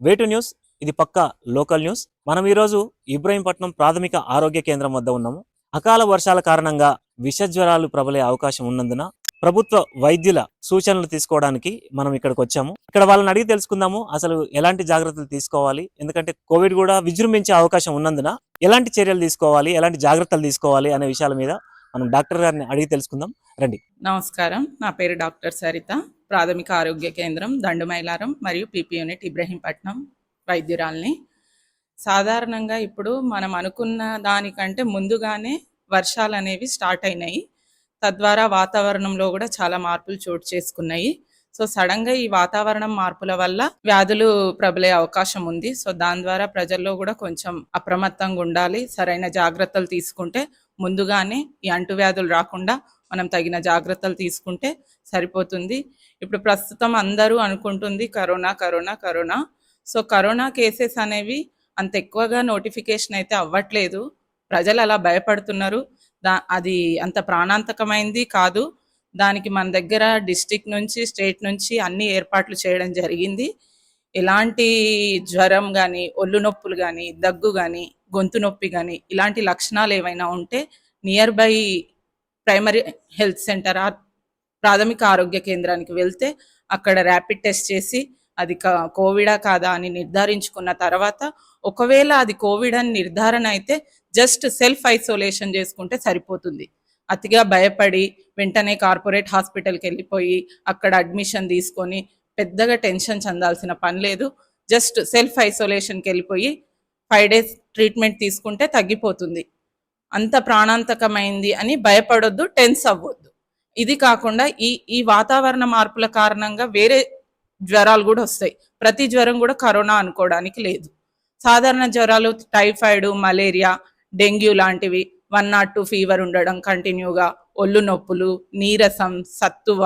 వేటు న్యూస్ ఇది పక్క లోకల్ న్యూస్. మనం ఈరోజు ఇబ్రహీంపట్నం ప్రాథమిక ఆరోగ్య కేంద్రం వద్ద ఉన్నాము. అకాల వర్షాల కారణంగా విష జ్వరాలు ప్రబలే అవకాశం ఉన్నందున ప్రభుత్వ వైద్యుల సూచనలు తీసుకోవడానికి మనం ఇక్కడికి వచ్చాము. ఇక్కడ వాళ్ళని అడిగి తెలుసుకుందాము అసలు ఎలాంటి జాగ్రత్తలు తీసుకోవాలి? ఎందుకంటే కోవిడ్ కూడా విజృంభించే అవకాశం ఉన్నందున ఎలాంటి చర్యలు తీసుకోవాలి ఎలాంటి జాగ్రత్తలు తీసుకోవాలి అనే విషయాల మీద మనం డాక్టర్ గారిని అడిగి తెలుసుకుందాం. రండి. నమస్కారం. నా పేరు డాక్టర్ సరిత. ప్రాథమిక ఆరోగ్య కేంద్రం దండుమైలారం మరియు పీపీ యూనిట్ ఇబ్రహీంపట్నం వైద్యురాల్ని. సాధారణంగా ఇప్పుడు మనం అనుకున్న దానికంటే ముందుగానే వర్షాలు అనేవి స్టార్ట్ అయినాయి. తద్వారా వాతావరణంలో కూడా చాలా మార్పులు చోటు చేసుకున్నాయి. సో సడన్గా ఈ వాతావరణం మార్పుల వల్ల వ్యాధులు ప్రబలే అవకాశం ఉంది. సో దాని ద్వారా ప్రజల్లో కూడా కొంచెం అప్రమత్తంగా ఉండాలి. సరైన జాగ్రత్తలు తీసుకుంటే ముందుగానే ఈ అంటువ్యాధులు రాకుండా మనం తగిన జాగ్రత్తలు తీసుకుంటే సరిపోతుంది. ఇప్పుడు ప్రస్తుతం అందరూ అనుకుంటుంది corona corona corona. So corona cases అనేవి అంత ఎక్కువగా నోటిఫికేషన్ అయితే అవ్వట్లేదు. ప్రజలు అలా భయపడుతున్నారు. దా అది అంత ప్రాణాంతకమైంది కాదు. దానికి మన దగ్గర డిస్టిక్ నుంచి స్టేట్ నుంచి అన్ని ఏర్పాట్లు చేయడం జరిగింది. ఎలాంటి జ్వరం కానీ ఒళ్ళు నొప్పులు కానీ దగ్గు కానీ గొంతు నొప్పి కానీ ఇలాంటి లక్షణాలు ఏవైనా ఉంటే near by primary health centre ఆ ప్రాథమిక ఆరోగ్య కేంద్రానికి వెళ్తే అక్కడ ర్యాపిడ్ టెస్ట్ చేసి అది కోవిడా కాదా అని నిర్ధారించుకున్న తర్వాత ఒకవేళ అది కోవిడ్ అని నిర్ధారణ అయితే జస్ట్ సెల్ఫ్ ఐసోలేషన్ చేసుకుంటే సరిపోతుంది. అతిగా భయపడి వెంటనే కార్పొరేట్ హాస్పిటల్కి వెళ్ళిపోయి అక్కడ అడ్మిషన్ తీసుకొని పెద్దగా టెన్షన్ చెందాల్సిన పని లేదు. జస్ట్ సెల్ఫ్ ఐసోలేషన్కి వెళ్ళిపోయి ఫైవ్ డేస్ ట్రీట్మెంట్ తీసుకుంటే తగ్గిపోతుంది. అంత ప్రాణాంతకమైంది అని భయపడొద్దు టెన్స్ అవ్వద్దు. ఇది కాకుండా ఈ ఈ వాతావరణ మార్పుల కారణంగా వేరే జ్వరాలు కూడా వస్తాయి. ప్రతి జ్వరం కూడా కరోనా అనుకోవడానికి లేదు. సాధారణ జ్వరాలు టైఫాయిడ్ మలేరియా డెంగ్యూ లాంటివి వన్ నాట్ టూ ఫీవర్ ఉండడం కంటిన్యూగా ఒళ్ళు నొప్పులు నీరసం సత్తువ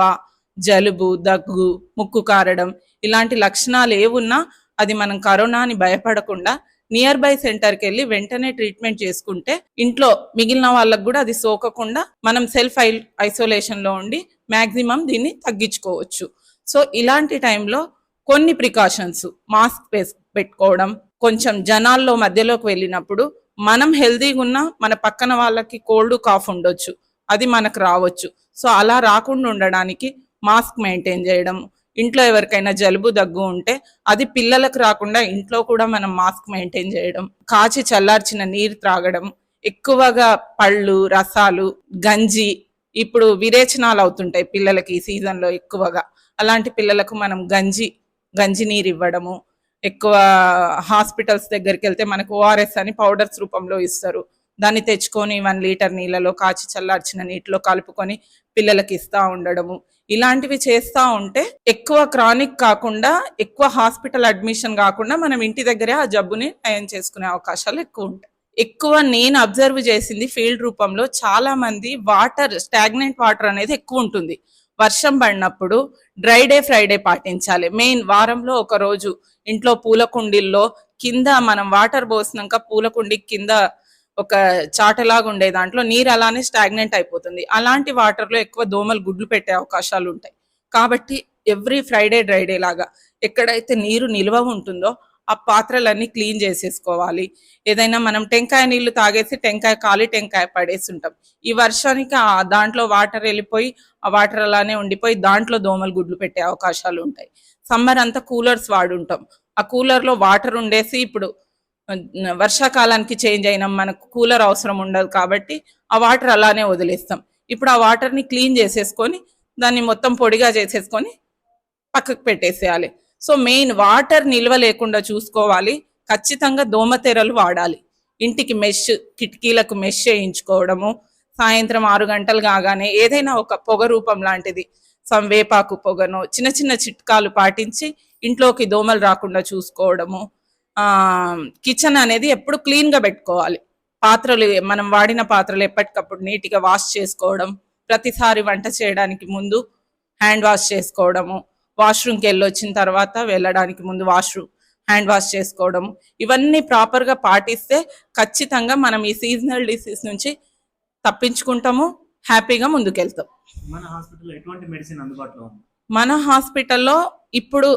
జలుబు దగ్గు ముక్కు కారడం ఇలాంటి లక్షణాలు ఏవున్నా అది మనం కరోనా అని భయపడకుండా నియర్ బై సెంటర్కి వెళ్ళి వెంటనే ట్రీట్మెంట్ చేసుకుంటే ఇంట్లో మిగిలిన వాళ్ళకు కూడా అది సోకకుండా మనం సెల్ఫ్ ఐ ఐసోలేషన్లో ఉండి మాక్సిమం దీన్ని తగ్గించుకోవచ్చు. సో ఇలాంటి టైంలో కొన్ని ప్రికాషన్స్ మాస్క్ పెట్టుకోవడం కొంచెం జనాల్లో మధ్యలోకి వెళ్ళినప్పుడు మనం హెల్తీగా ఉన్నా మన పక్కన వాళ్ళకి కోల్డ్ కాఫ్ ఉండొచ్చు అది మనకు రావచ్చు. సో అలా రాకుండా ఉండడానికి మాస్క్ మెయింటైన్ చేయడం ఇంట్లో ఎవరికైనా జలుబు దగ్గు ఉంటే అది పిల్లలకు రాకుండా ఇంట్లో కూడా మనం మాస్క్ మెయింటైన్ చేయడం కాచి చల్లార్చిన నీరు త్రాగడం ఎక్కువగా పళ్ళు రసాలు గంజి ఇప్పుడు విరేచనాలు అవుతుంటాయి పిల్లలకి ఈ సీజన్లో ఎక్కువగా. అలాంటి పిల్లలకు మనం గంజి గంజి నీరు ఇవ్వడము ఎక్కువ హాస్పిటల్స్ దగ్గరికి వెళ్తే మనకు ఓఆర్ఎస్ అని పౌడర్స్ రూపంలో ఇస్తారు. దాన్ని తెచ్చుకొని వన్ లీటర్ నీళ్ళలో కాచి చల్లార్చిన నీటిలో కలుపుకొని పిల్లలకి ఇస్తూ ఉండడము. ఇలాంటివి చేస్తూ ఉంటే ఎక్కువ క్రానిక్ కాకుండా ఎక్కువ హాస్పిటల్ అడ్మిషన్ కాకుండా మనం ఇంటి దగ్గరే ఆ జబ్బుని నయం చేసుకునే అవకాశాలు ఎక్కువ ఉంటాయి. ఎక్కువ నేను అబ్జర్వ్ చేసింది ఫీల్డ్ రూపంలో చాలా మంది వాటర్ స్టాగ్నెంట్ వాటర్ అనేది ఎక్కువ ఉంటుంది. వర్షం పడినప్పుడు డ్రై డే ఫ్రైడే పాటించాలి. మెయిన్ వారంలో ఒక రోజు ఇంట్లో పూల కుండీల్లో కింద మనం వాటర్ పోసినాక పూల కుండీ కింద ఒక చాటలాగా ఉండే దాంట్లో నీరు అలానే స్టాగ్నెంట్ అయిపోతుంది. అలాంటి వాటర్లో ఎక్కువ దోమలు గుడ్లు పెట్టే అవకాశాలు ఉంటాయి. కాబట్టి ఎవ్రీ ఫ్రైడే డ్రైడే లాగా ఎక్కడైతే నీరు నిల్వ ఉంటుందో ఆ పాత్రలన్నీ క్లీన్ చేసేసుకోవాలి. ఏదైనా మనం టెంకాయ నీళ్ళు తాగేసి టెంకాయ కాలి టెంకాయ పడేసి ఉంటాం. ఈ వర్షానికి ఆ దాంట్లో వాటర్ వెళ్ళిపోయి ఆ వాటర్ అలానే ఉండిపోయి దాంట్లో దోమలు గుడ్లు పెట్టే అవకాశాలు ఉంటాయి. సమ్మర్ అంతా కూలర్స్ వాడుంటాం. ఆ కూలర్లో వాటర్ ఉండేసి ఇప్పుడు వర్షాకాలానికి చేంజ్ అయినాం మనకు కూలర్ అవసరం ఉండదు కాబట్టి ఆ వాటర్ అలానే వదిలేస్తాం. ఇప్పుడు ఆ వాటర్ని క్లీన్ చేసేసుకొని దాన్ని మొత్తం పొడిగా చేసేసుకొని పక్కకు పెట్టేసేయాలి. సో మెయిన్ వాటర్ నిల్వ లేకుండా చూసుకోవాలి. ఖచ్చితంగా దోమతెరలు వాడాలి. ఇంటికి మెష్ కిటికీలకు మెష్ చేయించుకోవడము సాయంత్రం ఆరు గంటలు కాగానే ఏదైనా ఒక పొగ రూపం లాంటిది సమ్ వేపాకు పొగను చిన్న చిన్న చిట్కాలు పాటించి ఇంట్లోకి దోమలు రాకుండా చూసుకోవడము కిచెన్ అనేది ఎప్పుడు క్లీన్గా పెట్టుకోవాలి. పాత్రలు మనం వాడిన పాత్రలు ఎప్పటికప్పుడు నీట్గా వాష్ చేసుకోవడం ప్రతిసారి వంట చేయడానికి ముందు హ్యాండ్ వాష్ చేసుకోవడము వాష్రూమ్కి వెళ్ళి వచ్చిన తర్వాత వెళ్ళడానికి ముందు వాష్రూమ్ హ్యాండ్ వాష్ చేసుకోవడం ఇవన్నీ ప్రాపర్గా పాటిస్తే ఖచ్చితంగా మనం ఈ సీజనల్ డిసీజ్ నుంచి తప్పించుకుంటాము హ్యాపీగా ముందుకెళ్తాం. మన హాస్పిటల్లో ఎటువంటి మెడిసిన్ అందుబాటులో ఉంది? మన హాస్పిటల్లో ఇప్పుడు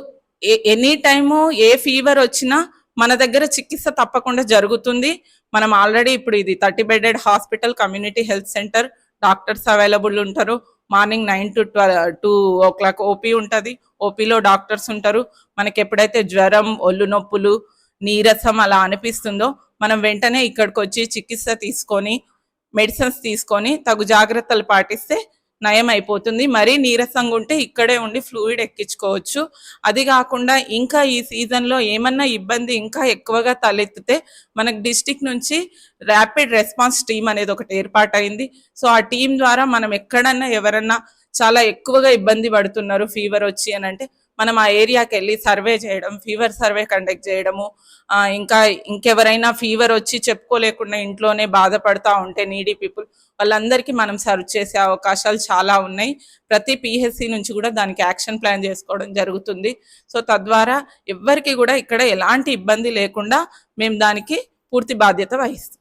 ఎనీ టైము ఏ ఫీవర్ వచ్చినా మన దగ్గర చికిత్స తప్పకుండా జరుగుతుంది. మనం ఆల్రెడీ ఇప్పుడు ఇది thirty bedded hospital community health centre doctors available ఉంటారు. Morning nine to twelve two o'clock OP ఉంటుంది. ఓపీలో డాక్టర్స్ ఉంటారు. మనకి ఎప్పుడైతే జ్వరం ఒళ్ళు నొప్పులు నీరసం అలా అనిపిస్తుందో మనం వెంటనే ఇక్కడికి వచ్చి చికిత్స తీసుకొని మెడిసిన్స్ తీసుకొని తగు జాగ్రత్తలు పాటిస్తే నయం అయిపోతుంది మరీ నీరసంగా ఉంటే ఇక్కడే ఉండి ఫ్లూయిడ్ ఎక్కించుకోవచ్చు. అది కాకుండా ఇంకా ఈ సీజన్లో ఏమన్నా ఇబ్బంది ఇంకా ఎక్కువగా తలెత్తితే మనకు డిస్టిక్ నుంచి ర్యాపిడ్ రెస్పాన్స్ టీమ్ అనేది ఒకటి ఏర్పాటైంది. సో ఆ టీం ద్వారా మనం ఎక్కడన్నా ఎవరన్నా చాలా ఎక్కువగా ఇబ్బంది పడుతున్నారు ఫీవర్ వచ్చి అని అంటే మనం ఆ ఏరియాకి వెళ్ళి సర్వే చేయడం ఫీవర్ సర్వే కండక్ట్ చేయడము ఇంకా ఇంకెవరైనా ఫీవర్ వచ్చి చెప్పుకోలేకుండా ఇంట్లోనే బాధపడతా ఉంటే నీడీ పీపుల్ వాళ్ళందరికీ మనం సర్వ్ చేసే అవకాశాలు చాలా ఉన్నాయి. ప్రతి పిహెచ్సి నుంచి కూడా దానికి యాక్షన్ ప్లాన్ చేసుకోవడం జరుగుతుంది. సో తద్వారా ఎవ్వరికి కూడా ఇక్కడ ఎలాంటి ఇబ్బంది లేకుండా మేము దానికి పూర్తి బాధ్యత వహిస్తాం.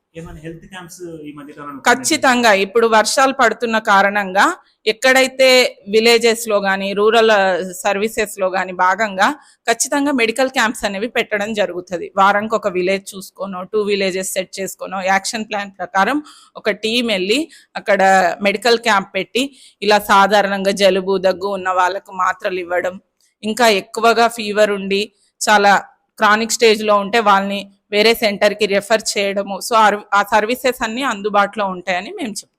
ఖచ్చితంగా. ఇప్పుడు వర్షాలు పడుతున్న కారణంగా ఎక్కడైతే విలేజెస్లో కానీ రూరల్ సర్వీసెస్లో కానీ భాగంగా ఖచ్చితంగా మెడికల్ క్యాంప్స్ అనేవి పెట్టడం జరుగుతుంది. వారానికి ఒక విలేజ్ చూసుకోనో టూ విలేజెస్ సెట్ చేసుకోనో యాక్షన్ ప్లాన్ ప్రకారం ఒక టీం వెళ్ళి అక్కడ మెడికల్ క్యాంప్ పెట్టి ఇలా సాధారణంగా జలుబు దగ్గు ఉన్న వాళ్ళకు మాత్రలు ఇవ్వడం ఇంకా ఎక్కువగా ఫీవర్ ఉండి చాలా క్రానిక్ స్టేజ్లో ఉంటే వాళ్ళని వేరే సెంటర్కి రెఫర్ చేయడము. సో ఆ సర్వీసెస్ అన్ని అందుబాటులో ఉంటాయని మేము చెప్తాం